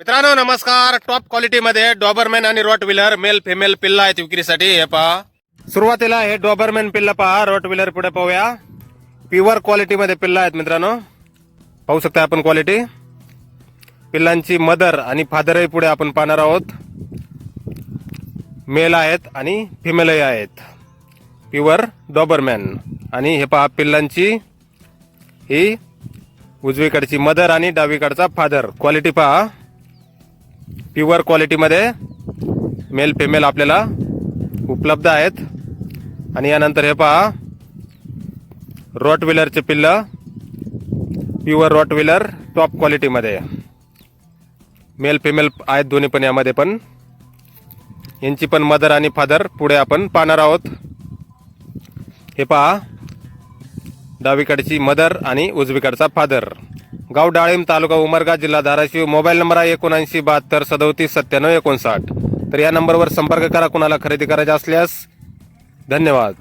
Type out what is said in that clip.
मित्रांनो नमस्कार. टॉप क्वालिटीमध्ये डॉबरमॅन आणि रॉट व्हीलर मेल फिमेल पिल्ला आहेत विक्रीसाठी. हे पहा. सुरुवातीला हे डॉबरमॅन पिल्ला पहा. रॉट व्हीलर पुढे पाहूया. प्युअर क्वालिटीमध्ये पिल्ला आहेत मित्रांनो. पाहू शकता आपण क्वालिटी पिल्लांची मदर आणि फादरही पुढे आपण पाहणार आहोत. मेल आहेत आणि फिमेलही आहेत. प्युअर डॉबरमॅन आणि हे पहा पिल्लांची ही उजवीकडची मदर आणि डावीकडचा फादर. क्वालिटी पहा. प्युअर क्वालिटीमध्ये मेल फिमेल आपल्याला उपलब्ध आहेत. आणि यानंतर हे पहा रॉट व्हीलरचे पिल्लं प्युअर रॉट व्हीलर टॉप क्वालिटीमध्ये मेल फिमेल आहेत दोन्ही पण यामध्ये पण. यांची पण मदर आणि फादर पुढे आपण पाहणार आहोत. हे पहा डावीकडची मदर आणि उजवीकडचा फादर. गाव डाळिंब तालुका उमरगा जिल्हा धाराशिव. मोबाईल नंबर आहे एकोणऐंशी बहात्तर सदोतीस सत्त्याण्णव एकोणसाठ. तर या नंबरवर संपर्क करा कुणाला खरेदी करायचा असल्यास. धन्यवाद.